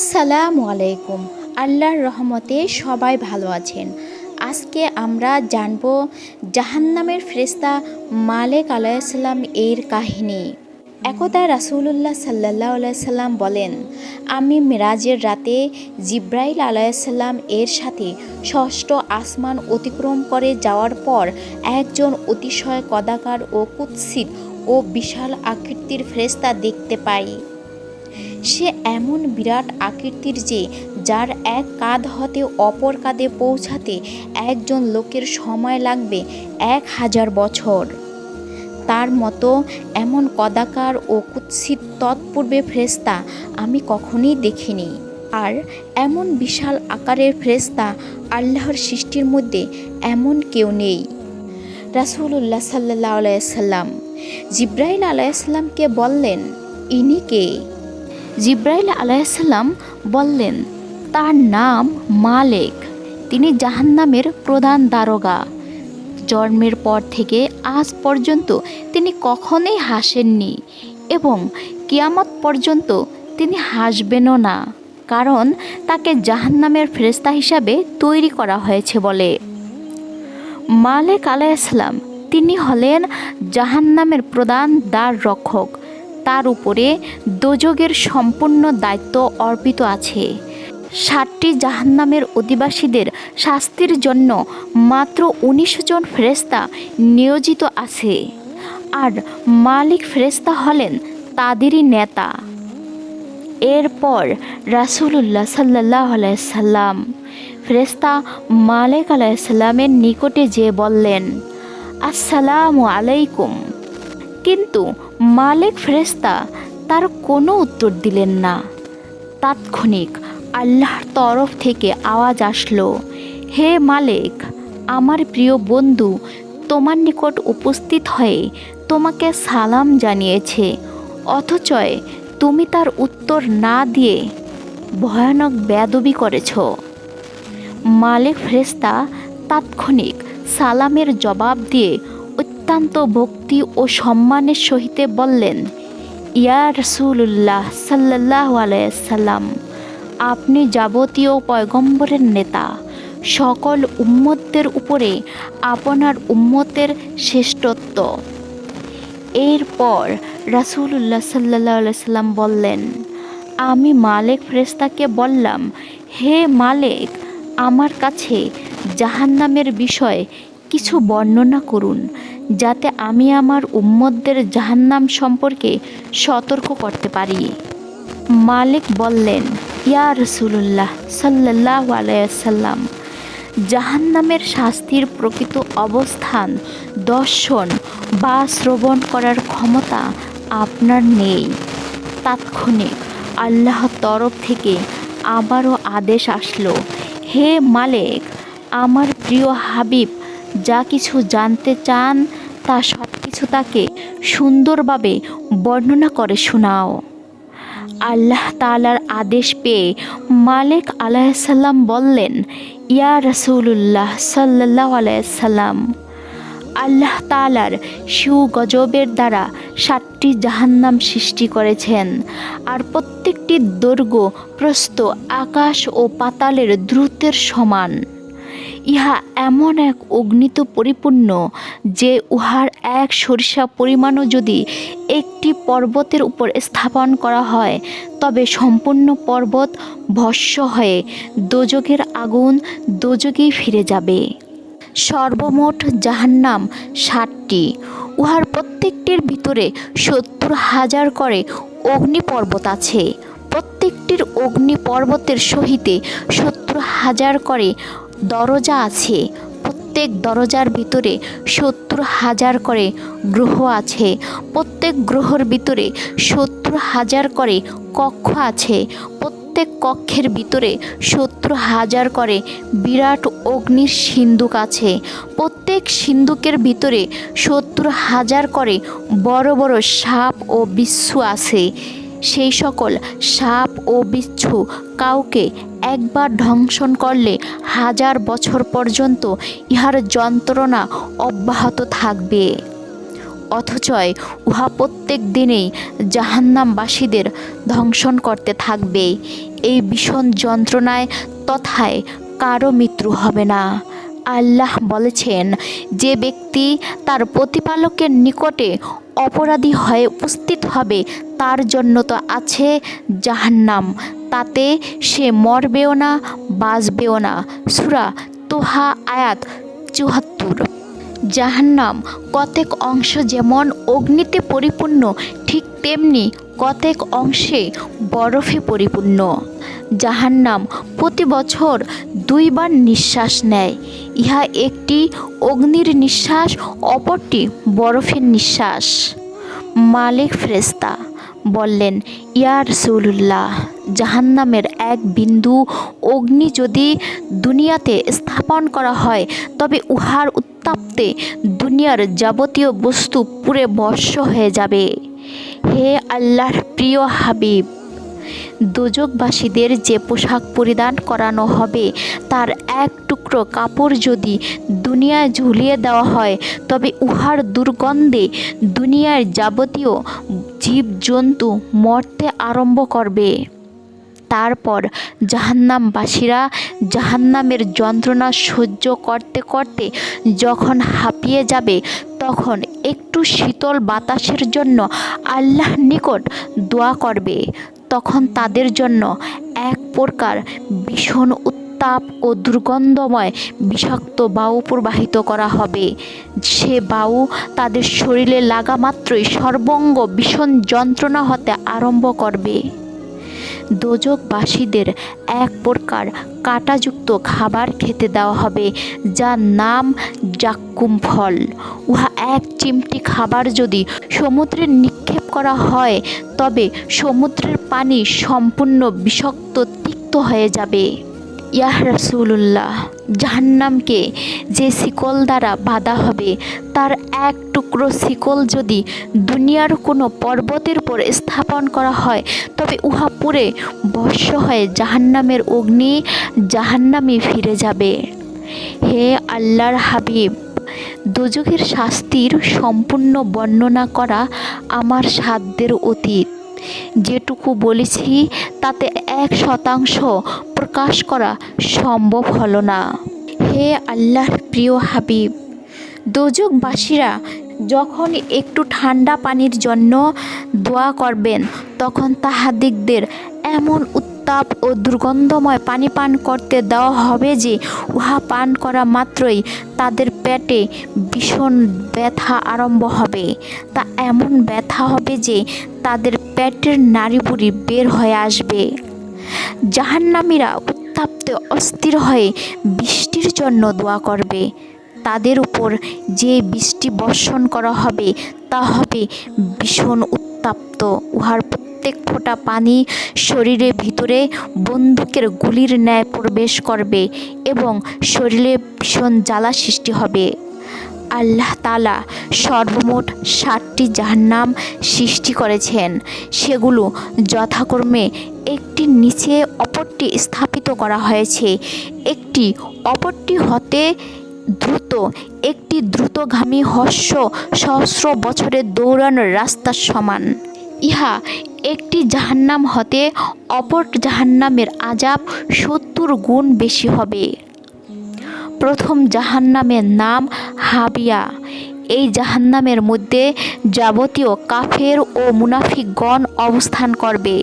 আসসালামু আলাইকুম। আল্লাহর রহমতে সবাই ভালো আছেন। আজকে আমরা জানব জাহান্নামের ফেরেস্তা মালেক আলাইসাল্লাম এর কাহিনী। একদা রাসুলুল্লাহ সাল্লাহ আলাইসাল্লাম বলেন, আমি মিরাজের রাতে জিব্রাইল আলাইসাল্লাম এর সাথে ষষ্ঠ আসমান অতিক্রম করে যাওয়ার পর একজন অতিশয় কদাকার ও কুৎসিত ও বিশাল আকৃতির ফেরেস্তা দেখতে পাই। সে এমন বিরাট আকৃতির যে, যার এক কাঁধ হতে অপর কাঁধে পৌঁছাতে একজন লোকের সময় লাগবে এক হাজার বছর। তার মতো এমন কদাকার ও কুৎসিত তৎপূর্বে ফ্রেস্তা আমি কখনোই দেখিনি। আর এমন বিশাল আকারের ফ্রেস্তা আল্লাহর সৃষ্টির মধ্যে এমন কেউ নেই। রাসুল্লাহ সাল্লাহ আলাইসাল্লাম জিব্রাইল আলাইসাল্লামকে বললেন, ইনি কে? জিব্রাইল আলাইসাল্লাম বললেন, তার নাম মালেক। তিনি জাহান্নামের প্রধান দারোগা। জন্মের পর থেকে আজ পর্যন্ত তিনি কখনোই হাসেননি এবং কিয়ামত পর্যন্ত তিনি হাসবেনও না। কারণ তাকে জাহান্নামের ফেরেস্তা হিসাবে তৈরি করা হয়েছে বলে। মালেক আলাইসলাম তিনি হলেন জাহান্নামের প্রধান দ্বার রক্ষক। তার উপরে দোজগের সম্পূর্ণ দায়িত্ব অর্পিত আছে। ষাটটি জাহান্নামের অধিবাসীদের শাস্তির জন্য মাত্র উনিশ জন ফেরেস্তা নিয়োজিত আছে। আর মালিক ফেরেস্তা হলেন তাদেরই নেতা। এরপর রাসুলুল্লাহ সাল্লাহ আলাইসাল্লাম ফেরেস্তা মালিক আলাইসাল্লামের নিকটে যে বললেন, আসসালামু আলাইকুম। কিন্তু মালিক ফেরেস্তা তার কোনো উত্তর দিলেন না। তাৎক্ষণিক আল্লাহর তরফ থেকে আওয়াজ আসলো, হে মালেক, আমার প্রিয় বন্ধু, তোমার নিকট উপস্থিত হয়ে তোমাকে সালাম জানিয়েছে অথচয় তুমি তার উত্তর না দিয়ে ভয়ানক বেদবি করেছ। মালিক ফ্রেস্তা তাৎক্ষণিক সালামের জবাব দিয়ে অত্যন্ত ভক্তি ও সম্মানের সহিতে বললেন, ইয়া রসুল্লাহ সাল্লাহ আলাইসাল্লাম আপনি যাবতীয় পয়গম্বরের নেতা, সকল উম্মতদের উপরে আপনার উম্মতের শ্রেষ্ঠত্ব। এরপর রাসুল্লাহ সাল্লাহ সাল্লাম বললেন, আমি মালেক ফ্রেস্তাকে বললাম, হে মালেক, আমার কাছে জাহান্নামের বিষয়ে কিছু বর্ণনা করুন যাতে আমি আমার উম্মতদের জাহান্নাম সম্পর্কে সতর্ক করতে পারি। মালিক বললেন, ইয়া রসুল্লাহ সাল্লাহ আলাইসাল্লাম জাহান্নামের শাস্তির প্রকৃত অবস্থান দর্শন বা শ্রবণ করার ক্ষমতা আপনার নেই। তাৎক্ষণিক আল্লাহর তরফ থেকে আবারও আদেশ আসলো, হে মালিক, আমার প্রিয় হাবিব, যা কিছু জানতে চান তা সব কিছু তাকে সুন্দরভাবে বর্ণনা করে শোনাও। আল্লাহ তালার আদেশ পেয়ে মালিক আলাইসাল্লাম বললেন, ইয়া রসুল্লাহ সাল্লাহ আলাইসাল্লাম আল্লাহ তালার শিউ গজবের দ্বারা সাতটি জাহান্নাম সৃষ্টি করেছেন আর প্রত্যেকটি দৈর্ঘ্য, প্রস্থ, আকাশ ও পাতালের দ্রুতের সমান। ইহা এমন এক অগ্নিত পরিপূর্ণ যে উহার এক সরিষা পরিমাণও যদি একটি পর্বতের উপর স্থাপন করা হয়, তবে সম্পূর্ণ পর্বত ভস্য হয়ে দোজগের আগুন দোজগেই ফিরে যাবে। সর্বমোট জাহান্নাম ষাটটি উহার প্রত্যেকটির ভিতরে সত্তর হাজার করে অগ্নি পর্বত আছে। প্রত্যেকটির অগ্নি পর্বতের সহিতে সত্তর হাজার করে দরজা আছে। প্রত্যেক দরজার ভিতরে সত্তর হাজার করে গ্রহ আছে। প্রত্যেক গ্রহর ভিতরে সত্তর হাজার করে কক্ষ আছে। প্রত্যেক কক্ষের ভিতরে সত্তর হাজার করে বিরাট অগ্নির সিন্ধুক আছে। প্রত্যেক সিন্ধুকের ভিতরে সত্তর হাজার করে বড় বড় সাপ ও বিচ্ছু আছে। সেই সকল সাপ ও বিচ্ছু কাউকে একবার ধ্বংসন করলে হাজার বছর পর্যন্ত ইহার যন্ত্রণা অব্যাহত থাকবে। অথচয় উহা প্রত্যেক দিনেই জাহান্নামবাসীদের ধ্বংসন করতে থাকবে। এই ভীষণ যন্ত্রণায় তথায় কারও মৃত্যু হবে না। আল্লাহ বলেছেন, যে ব্যক্তি তার প্রতিপালকের নিকটে অপরাধী হয়ে উপস্থিত হবে, তার জন্য তো আছে জাহান্নাম। তাতে সে মরবেও না, বাঁচবেও না। সুরা তোহা আয়াত চুহাত্তর জাহান্নাম কতেক অংশ যেমন অগ্নিতে পরিপূর্ণ, ঠিক তেমনি কতেক অংশে বরফে পরিপূর্ণ। জাহান্নাম প্রতি বছর দুইবার নিঃশ্বাস নেয়। ইহা একটি অগ্নির নিঃশ্বাস, অপরটি বরফের নিঃশ্বাস। মালিক ফ্রেস্তা বললেন, ইয়া রসুল্লাহ জাহান্নামের এক বিন্দু অগ্নি যদি দুনিয়াতে স্থাপন করা হয়, তবে উহার উত্তাপতে দুনিয়ার যাবতীয় বস্তু পুরে বর্ষ হয়ে যাবে। হে আল্লাহর প্রিয় হাবিব, দোজকবাসীদের যে পোশাক পরিধান করানো হবে, তার এক টুকরো কাপড় যদি দুনিয়ায় ঝুলিয়ে দেওয়া হয়, তবে উহার দুর্গন্ধে দুনিয়ার যাবতীয় জীবজন্তু মরতে আরম্ভ করবে। তারপর জাহান্নামবাসীরা জাহান্নামের যন্ত্রণা সহ্য করতে করতে যখন হাঁপিয়ে যাবে তখন একটু শীতল বাতাসের জন্য আল্লাহ নিকট দোয়া করবে। তখন তাদের জন্য এক প্রকার ভীষণ উত্তাপ ও দুর্গন্ধময় বিষাক্ত বায়ু প্রবাহিত করা হবে। সে বায়ু তাদের শরীরে লাগা মাত্রই সর্বঙ্গ ভীষণ যন্ত্রণা হতে আরম্ভ করবে। দোজকবাসীদের এক প্রকার কাঁটাযুক্ত খাবার খেতে দেওয়া হবে, যার নাম জাক্কুম ফল উহা এক চিমটি খাবার যদি সমুদ্রে নিক্ষেপ করা হয়, তবে সমুদ্রের পানি সম্পূর্ণ বিষাক্ত, তিক্ত হয়ে যাবে। ইয়াহ রাসুল্লাহ জাহান্নামকে যে শিকল দ্বারা বাঁধা হবে, তার এক টুকরো শিকল যদি দুনিয়ার কোনো পর্বতের উপর স্থাপন করা হয়, তবে উহা পুড়ে বর্ষ হয়ে জাহান্নামের অগ্নি জাহান্নামে ফিরে যাবে। হে আল্লাহর হাবিব দোজখের শাস্তির সম্পূর্ণ বর্ণনা করা আমার সাধ্যের অতীত। যেটুকু বলেছি, তাতে এক শতাংশ প্রকাশ করা সম্ভব হলো না। হে আল্লাহর প্রিয় হাবিব দোজকবাসীরা যখন একটু ঠান্ডা পানির জন্য দোয়া করবেন, তখন তাহাদিকদের এমন উত্তাপ ও দুর্গন্ধময় পানি পান করতে দেওয়া হবে যে উহা পান করা মাত্রই তাদের পেটে ভীষণ ব্যথা আরম্ভ হবে। তা এমন ব্যথা হবে যে তাদের পেটের নাড়িভুড়ি বের হয়ে আসবে। জাহান্নামীরা উত্তাপ্তে অস্থির হয়ে বৃষ্টির জন্য দোয়া করবে। তাদের উপর যে বৃষ্টি বর্ষণ করা হবে, তা হবে ভীষণ উত্তাপ্ত। উহার প্রত্যেক ফোঁটা পানি শরীরের ভিতরে বন্দুকের গুলির ন্যায় প্রবেশ করবে এবং শরীরে ভীষণ জ্বালা সৃষ্টি হবে। আল্লাহ তালা সর্বমোট ষাটটি জাহান্নাম সৃষ্টি করেছেন। সেগুলো যথাক্রমে একটি নিচে অপরটি স্থাপিত করা হয়েছে। একটি অপরটি হতে দ্রুত, একটি দ্রুতগামী হস্য সহস্র বছরের দৌড়ানোর রাস্তার সমান। ইহা একটি জাহান্নাম হতে অপর জাহান্নামের আজাব সত্তর গুণ বেশি হবে। প্রথম জাহান্নামের নাম হাবিয়া। এই জাহান্নামের মধ্যে যাবতীয় কাফের ও মুনাফিকগণ অবস্থান করবে।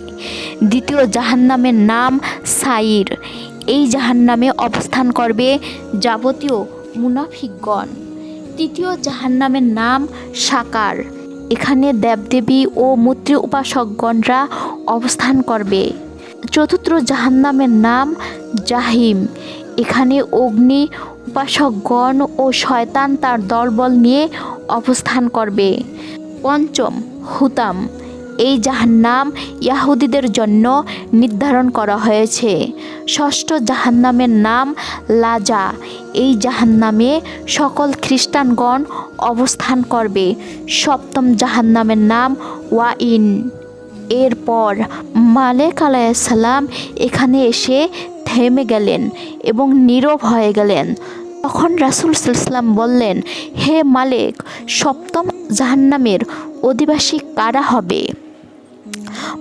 দ্বিতীয় জাহান্নামের নাম সাইর। এই জাহান্নামে অবস্থান করবে যাবতীয় মুনাফিকগণ। তৃতীয় জাহান্নামের নাম সাকার। এখানে দেবদেবী ও মূর্তি উপাসকগণরা অবস্থান করবে। চতুর্থ জাহান্নামের নাম জাহিম। এখানে অগ্নি, উপাসকগণ ও শয়তান তার দলবল নিয়ে অবস্থান করবে। পঞ্চম হুতাম। এই জাহান্নাম ইয়াহুদিদের জন্য নির্ধারণ করা হয়েছে। ষষ্ঠ জাহান্নামের নাম লাজা। এই জাহান্নামে সকল খ্রিস্টানগণ অবস্থান করবে। সপ্তম জাহান্নামের নাম ওয়াইন। এরপর মালেক আলাইসাল্লাম এখানে এসে থেমে গেলেন এবং নীরব হয়ে গেলেন। তখন রাসুল সাল্লাম বললেন, হে মালিক, সপ্তম জাহান্নামের অধিবাসী কারা হবে?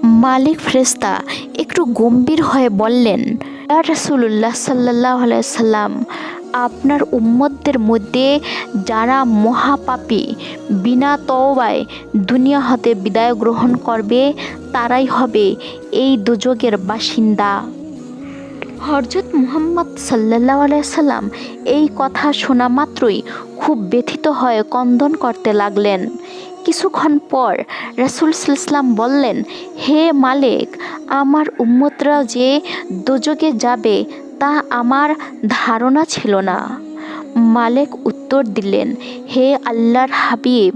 মালিক ফ্রেস্তা একটু গম্ভীর হয়ে বললেন "ইয়া রাসূলুল্লাহ সাল্লাহ সাল্লাম আপনার উম্মতদের মধ্যে যারা মহাপাপী, বিনা তওবায় দুনিয়া হতে বিদায় গ্রহণ করবে, তারাই হবে এই দুযোগের বাসিন্দা। হরজত মুহাম্মদ সাল্লাহ সাল্লাম এই কথা শোনা মাত্রই খুব ব্যথিত হয়ে কন্দন করতে লাগলেন। কিছুক্ষণ পর রাসুল ইসলাম বললেন, হে মালিক, আমার উম্মতরা যে দুযোগে যাবে, তা আমার ধারণা ছিল না। মালিক উত্তর দিলেন, হে আল্লাহর হাবিব,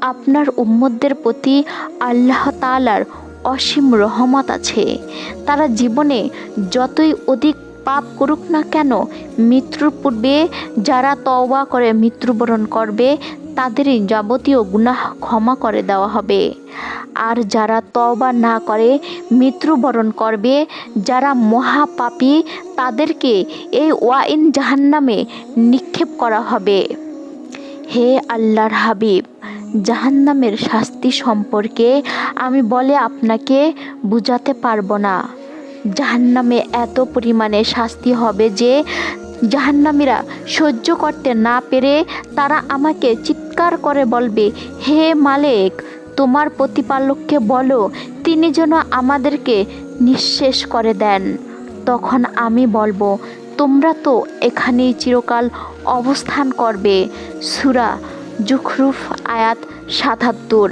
আপনার উম্মতদের প্রতি আল্লাহ তাআলার অসীম রহমত আছে। তারা জীবনে যতই অধিক পাপ করুক না কেন, মৃত্যুর পূর্বে যারা তওবা করে, মৃত্যুবরণ করবে তাদেরই যাবতীয় গুনাহ ক্ষমা করে দেওয়া হবে। আর যারা তওবা না করে, মৃত্যুবরণ করবে, যারা মহাপাপী, তাদেরকে এই ওয়াইন জাহান্নামে নিক্ষেপ করা হবে। হে আল্লাহর হাবিব, জাহান্নামের শাস্তি সম্পর্কে আমি বলে আপনাকে বুঝাতে পারব না। জাহান্নামে এত পরিমাণে শাস্তি হবে যে, জাহান্নামীরা সহ্য করতে না পেরে তারা আমাকে চিৎকার করে বলবে, হে মালিক, তোমার প্রতিপালককে বলো, তিনি যেন আমাদেরকে নিঃশেষ করে দেন। তখন আমি বলব, তোমরা তো এখানেই চিরকাল অবস্থান করবে। সুরা জুখরুফ আয়াত সাতাত্তর।